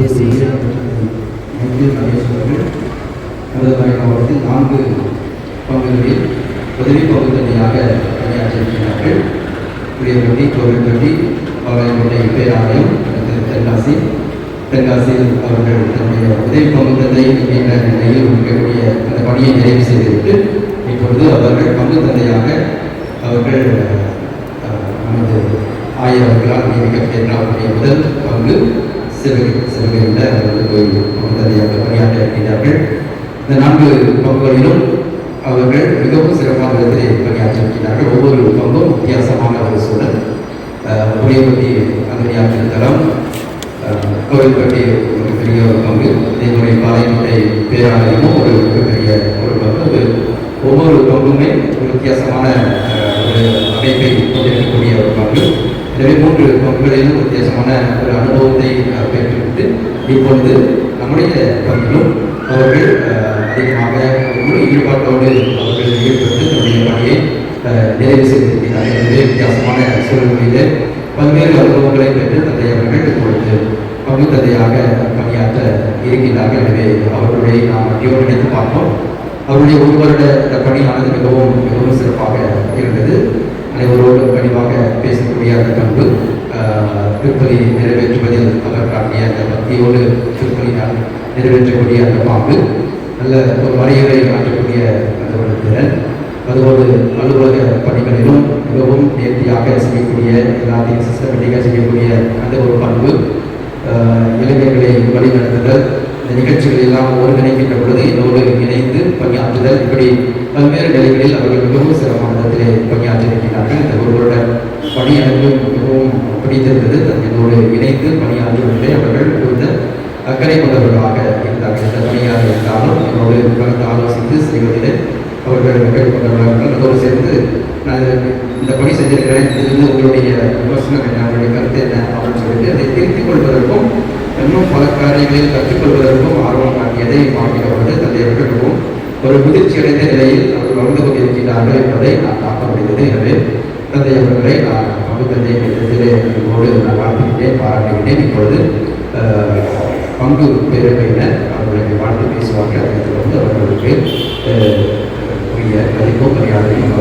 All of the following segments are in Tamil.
இதை செய்கிறேன் என்று நடேஸ்வரர்கள் முதல்வரை அவருக்கு நான்கு பங்குகளில் உதவி பகுதியாக பணியாற்றியிருக்கிறார்கள். புளியப்பட்டி கோவில்பட்டி பாளையங்கோட்டை பேராலயம் தென்காசி. தென்காசியில் அவர்கள் தன்னுடைய உதவி பங்குத்தந்தை என்ற நிலையில் அந்த பணியை நிறைவு செய்துவிட்டு இப்பொழுது அவர்கள் பங்கு அவர்கள் நமது ஆயவர்களால் நியமிக்கப்பட்டிருக்கிறார் முதல் பங்கு சிறுகை சிவகையில் அவர்கள் போய் பங்கு தந்தையாக பணியாற்ற இருக்கிறார்கள் இந்த நான்கு பங்குகளிலும் அவர்கள் மிகவும் சிறப்பான விதத்திலே பணியாற்றியிருக்கிறார்கள் ஒவ்வொரு பங்கும் வித்தியாசமான ஒரு சூழல். அஹ், புளியப்பட்டி அங்கனியாற்றின் தளம் கோவில்பட்டி ஒரு பெரிய ஒரு பங்கு. அதேமுறை பாளையங்கோட்டை பேராலயமும் ஒரு மிகப்பெரிய ஒரு பங்கு. அது ஒவ்வொரு பங்குமே ஒரு வித்தியாசமான ஒரு அமைப்பை கொண்டிருக்கக்கூடிய ஒரு பங்கு. எனவே மூன்று பங்குகளிலும் வித்தியாசமான ஒரு அனுபவத்தை பெற்றுவிட்டு இப்பொழுது நம்முடைய பங்கிலும் அவர்கள் அதிகமாக முழு ஈடுபாட்டோடு அவர்கள் ஈடுபட்டு தன்னுடைய பணியை நிறைவு செய்திருக்கிறார்கள் எனவே வித்தியாசமான சூழ்நிலையிலே பல்வேறு அனுபவங்களை பெற்று தந்தை அவர்கள் இப்பொழுது பங்கு தந்தையாக பணியாற்ற இருக்கிறார்கள். எனவே அவர்களுடைய நாம் அடியோடு நினைத்து பார்ப்போம். அவருடைய ஒரு வருட பணியானது மிகவும் மிகவும் சிறப்பாக இருந்தது. அனைவரோடு கனிவாக பேசக்கூடிய அந்த பண்பு திருப்பதி நிறைவேற்றுவதில் அவர் காட்டிய அந்த பக்தியோடு திருப்பதி நான் நிறைவேற்றக்கூடிய அந்த பாம்பு. நல்ல ஒரு வரையறை ஆற்றக்கூடிய அந்த ஒரு திறன். அதுபோது அலுவலக பணிகளிலும் மிகவும் நேர்த்தியாக செய்யக்கூடிய எல்லாத்தையும் சிஸ்டமேட்டிக்காக செய்யக்கூடிய அந்த ஒரு பண்பு. இளைஞர்களை வழிநடத்துதல். இந்த நிகழ்ச்சிகள் எல்லாம் ஒருங்கிணைக்கின்ற பொழுது இதோடு இணைந்து பணியாற்றுதல். இப்படி பல்வேறு நிலைகளில் அவர்கள் மிகவும் சிறப்பான விதத்திலே பணியாற்றியிருக்கிறார்கள் இந்த ஒரு வருட பணி எனக்கு மிகவும் பிடித்திருந்தது என்னோடு இணைந்து பணியாற்றுவதிலே அவர்கள் மிகுந்த அக்கறை கொண்டவர்களாக இருந்தார்கள் இந்த பணியாக இருந்தாலும் என்னோடு கலந்து ஆலோசித்து செய்வதிலே அவர்கள் அக்கறை கொண்டவர்கள் அதோடு சேர்ந்து நான் இந்த பணி செஞ்சிருக்கிறேன் இதிலிருந்து உங்களுடைய விமர்சனம் என்ன உங்களுடைய கருத்து என்ன அப்படின்னு சொல்லிட்டு அதை கொள்வதற்கும் இன்னும் பல காரியங்களில் கற்றுக்கொள்வதற்கும் ஆர்வம் காட்டியதை பார்க்கிறவர்கள் தந்தை அவர்கள் ஒரு முதிர்ச்சி அடைந்த நிலையில் அவர்கள் வளர்ந்து கொண்டிருக்கிறார்கள் என்பதை நான் காக்க முடிந்தது எனவே தந்தை அவர்களை நான் பங்குத்தந்தை இடத்திலே நான் வாழ்த்துக்கிட்டேன் பாராட்டுகிட்டேன் இப்பொழுது பங்கு பேரவையினர் அவர்களுக்கு வாழ்த்து பேசுவார்கள். அதை தொடர்ந்து அவர்களுக்கு அஹ், உரிய மதிப்பும் மரியாதையும்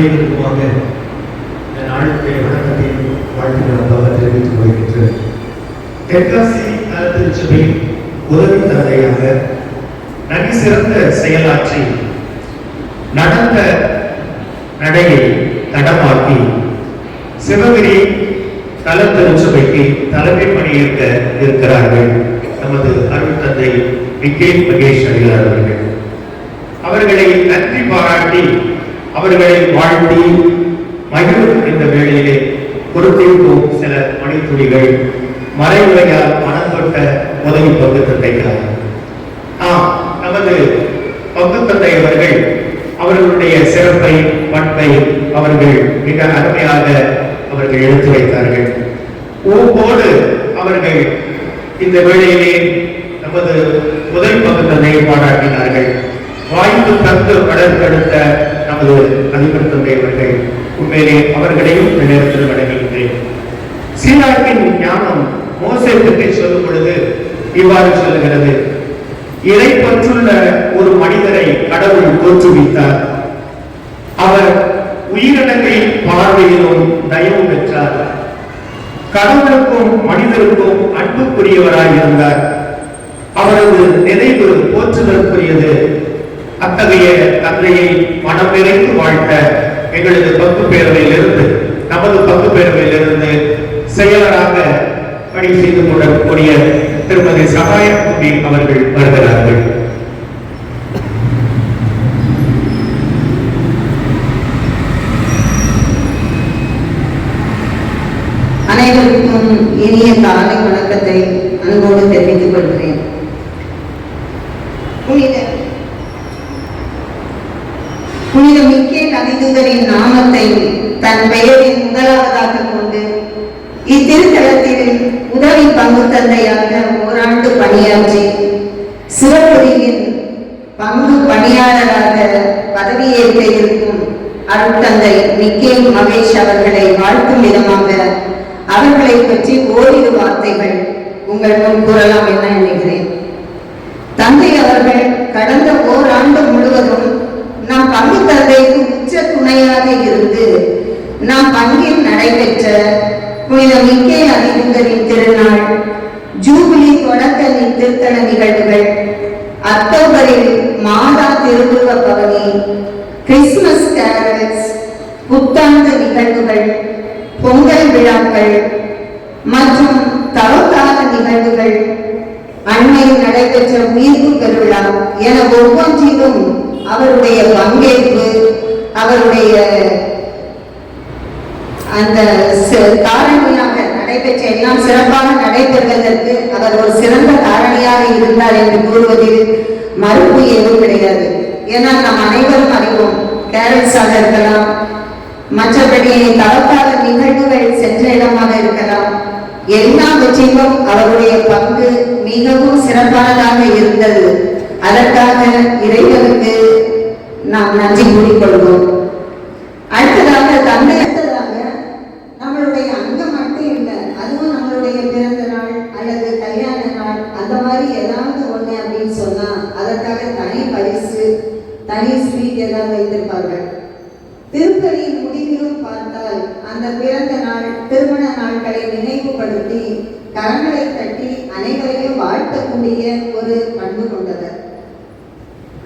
அவர்களும் அனைவருக்குமாக இந்த நாளுடைய வணக்கத்தை வாழ்த்துக்களாக தெரிவித்துக் கொள்கின்றேன். தென்காசி திருச்சபையின் உதவி தந்தையாக நன்றி சிறந்த செயலாற்றி நடந்த நடையை தடமாக்கி சிவகிரி தல திருச்சபைக்கு தலைமை பணியேற்க இருக்கிறார்கள் நமது அருள் தந்தை விக்கேட் மகேஷ் அடிகளார் அவர்கள். அவர்களை நன்றி பாராட்டி அவர்களை வாழ்த்தி மகிழும் இந்த வேளையிலே பொறுத்திருக்கும் சில மணித்துளிகள் மறைமுறையால் மனம் தொட்ட உதவி பங்கு தந்தைகளார். ஆம் நமது பங்கு தந்தை அவர்கள் அவர்களுடைய சிறப்பை பண்பை அவர்கள் மிக அருமையாக அவர்கள் எடுத்து வைத்தார்கள். ஊக்கோடு அவர்கள் இந்த வேளையிலே நமது முதல் பங்கு தந்தையை பாராட்டினார்கள். வாய்ப்பு தந்து வளர்த்தெடுத்த அது அதிபர் தந்தை அவர்கள் உண்மையிலே அவர்களையும் இந்த நேரத்தில் வழங்குகின்றேன் சீராக்கின் ஞானம் மோசை பற்றி சொல்லும் பொழுது இவ்வாறு சொல்லுகிறது. இறை பற்றுள்ள ஒரு மனிதரை கடவுள் தோற்றுவித்தார். அவர் உயிரினங்கை பார்வையிலும் தயவு பெற்றார். கடவுளுக்கும் மனிதருக்கும் அன்புக்குரியவராய் இருந்தார் அவரது நினைவு போற்றுதற்குரியது அத்தகைய தந்தையை மனம் வாழ்த்த எங்களது பங்கு பேரவையிலிருந்து நமது பங்கு பேரவையிலிருந்து செயலராக பணி செய்து கொள்ளக்கூடிய திருமதி சகாயகுமி அவர்கள் வருகிறார்கள். அனைவருக்கும் இனிய காலை வணக்கத்தை அன்போடு தெரிவித்துக் கொள்கிறேன் புனித புனித மிக்கேல் அதிதூதரின் நாமத்தை தன் பெயரின் முதலாவதாக கொண்டு இத்திருத்தலத்தில் உதவி பங்கு தந்தையாக ஓராண்டு பணியாற்றி சிவபுரியின் பங்கு பணியாளராக பதவியேற்க இருக்கும் அருட்தந்தை நிக்கே மகேஷ் அவர்களை வாழ்த்தும் விதமாக அவர்களை பற்றி ஓரிரு வார்த்தைகள் உங்கள் முன் கூறலாம் என நினைக்கிறேன் தந்தை அவர்கள் கடந்த நடைபெற்ற புனித மிக்கேல் திருநாள் ஜூபிலி தொடக்க திருத்தல நிகழ்வுகள் அக்டோபரில் மாதா திருவுருவ பவனி கிறிஸ்துமஸ் கேரல்ஸ் புத்தாண்டு நிகழ்வுகள் பொங்கல் விழாக்கள் மற்றும் தவக்கால நிகழ்வுகள் அண்மையில் நடைபெற்ற உயிர்ப்பு பெருவிழா என ஒவ்வொன்றிலும் அவருடைய பங்கேற்பு அவருடைய அந்த காரணியாக நடைபெற்ற எல்லாம் சிறப்பாக நடைபெறுவதற்கு அவர் ஒரு சிறந்த காரணியாக இருந்தார் என்று கூறுவதில் மறுப்பு எதுவும் கிடையாது. ஏன்னா நாம் அனைவரும் அறிவோம் கேரட்ஸாக இருக்கலாம் மற்றபடி தவக்கால நிகழ்வுகள் சென்ற இடமாக இருக்கலாம். எல்லாவற்றிலும் அவருடைய பங்கு மிகவும் சிறப்பானதாக இருந்தது. அதற்காக இறைவனுக்கு நாம் நன்றி கூறிக்கொள்வோம்.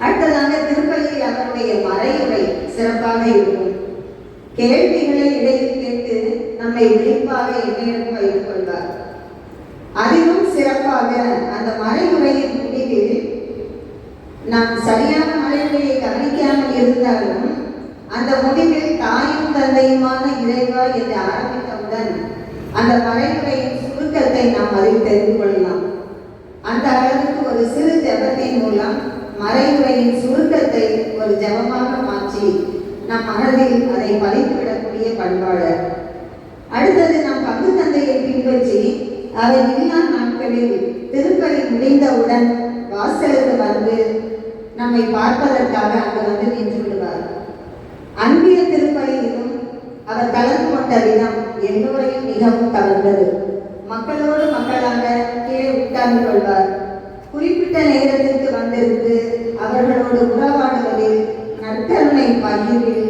அடுத்ததாக திருப்பலியில் அவருடைய மறையுரை சிறப்பாக இருக்கும். கேள்விகளை இடையில் கேட்டு நம்மை விழிப்பாக என்னிடம் வைத்துக் கொள்வார். அதிலும் சிறப்பாக அந்த மறைமுறையின் முடிவில் நாம் சரியான மறைமுறையை கவனிக்காமல் இருந்தாலும் அந்த முடிவில் தாயும் தந்தையுமான இறைவா என்று ஆரம்பித்தவுடன் அந்த மறைமுறையின் சுருக்கத்தை நாம் அறிவு தெரிந்து கொள்ளலாம். அந்த அளவுக்கு ஒரு சிறு ஜபத்தின் மூலம் மறைமுறையின் சுருக்கத்தை ஒரு ஜெபமாக மாற்றி நம் மனதில் அதை பதித்துவிடக்கூடிய பண்பாளர். அடுத்தது நம் பங்கு தந்தையை பின்பற்றி அவர் இல்லா நாட்களில் திருப்பலி முடிந்தவுடன் வாசலுக்கு வந்து நம்மை பார்ப்பதற்காக அங்கு வந்து நின்று விடுவார் அன்பிய திருப்பலியிலும் அவர் கலந்து கொண்ட விதம் எல்லோரையும் மிகவும் கவர்ந்தது மக்களோடு மக்களாக கீழே உட்கார்ந்து கொள்வார். குறிப்பிட்ட நேரத்திற்கு வந்திருந்து அவர்களோடு உறவாடுவதில் நற்கருணை பகிர்வில்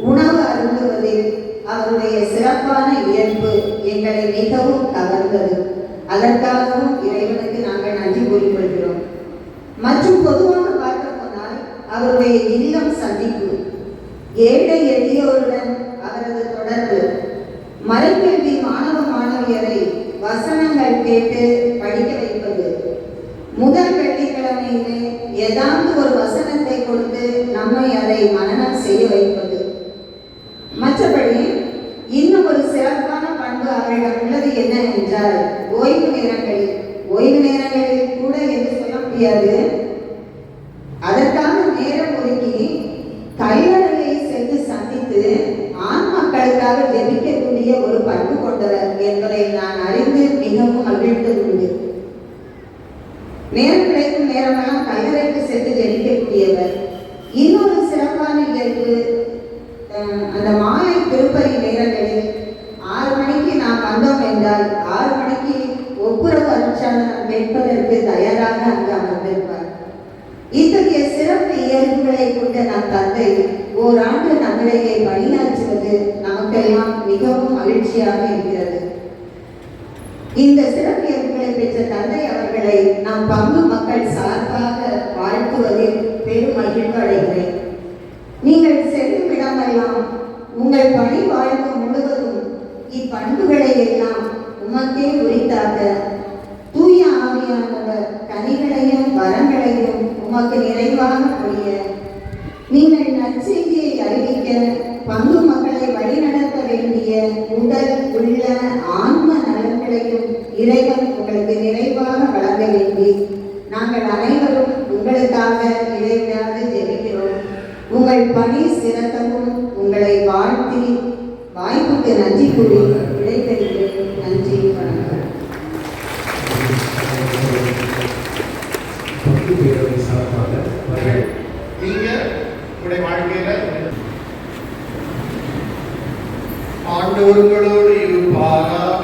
உணவு அருந்துவதில் அவருடைய சிறப்பான இயல்பு எங்களை மிகவும் கவர்ந்தது. அதற்காகவும் இறைவனுக்கு நாங்கள் நன்றி கூறிக்கொள்கிறோம். மற்றும் பொதுவாக பார்க்க போனால் அவருடைய இல்லம் சந்திப்பு. ஏழை எளியோருடன் அவரது தொடர்பு. மறைக்கல்வி மாணவ மாணவியரை வசனங்கள் கேட்டு முதல் வெள்ளிக்கிழமையிலே ஏதாவது ஒரு வசனத்தை கொடுத்து நம்மை அதை மனநம் செய்ய வைப்பது. மற்றபடி இன்னும் ஒரு சிறப்பான பண்பு அவரிடம் உள்ளது என்ன என்றால் ஓய்வு நேரங்களில் ஓய்வு நேரங்களில் கூட என்று சொல்ல முடியாது. அதற்காக நேரம் ஒதுக்கி கைவரலை சென்று சந்தித்து ஆண் மக்களுக்காக ஜெபிக்கக்கூடிய ஒரு பண்பு கொண்டவர் என்பதை நான் அறிந்து மிகவும் மகிழ்ந்து நேரம் கிடைக்கும் நேரமெல்லாம் கல்லறைக்கு சென்று ஜெயிக்கக்கூடியவர் இன்னொரு சிறப்பான இயல்பு அந்த மாலை திருப்பதி நேரங்களில் ஆறு மணிக்கு நாம் வந்தோம் என்றால் ஆறு மணிக்கு ஒப்புரவு அனுச்சாதனம் கேட்பதற்கு தயாராக அங்கு அமர்ந்திருப்பார். இத்தகைய சிறப்பு இயல்புகளை கொண்ட நம் தந்தை ஓராண்டு நம்மிடையே பணியாற்றுவது நமக்கெல்லாம் மிகவும் மகிழ்ச்சியாக இருக்கிறது. இந்த சிறப்பு பெற்ற தந்தை அவர்களை நாம் பங்கு மக்கள் சார்பாக வாழ்த்துவதில் பெரும் மகிழ்வு அடைகிறேன். நீங்கள் செல்லும் இடமெல்லாம் உங்கள் பணி வாழ்வு முழுவதும் இப்பண்புகளை எல்லாம் உமக்கே உரித்தாக தூய ஆவியானவர் கனிகளையும் வரங்களையும் உமக்கு நிறைவாக புரிய நீங்கள் நற்செய்தியை அறிவிக்க பங்கு மக்களை வழிநடத்த வேண்டிய உடல் உள்ள ஆன்ம நலன்களையும் இறைவன் நாங்கள் அனைவரும் உங்களுக்காக இடைவிடாது ஜெபிக்கிறோம். உங்கள் பணி சிறக்கவும் உங்களை வாழ்த்தி வாய்ப்புக்கு நன்றி கூறி விடைபெறுகிறேன். நன்றி வணக்கம். வாழ்க்கையில ஆண்டவர்களோடு இருப்பாரா?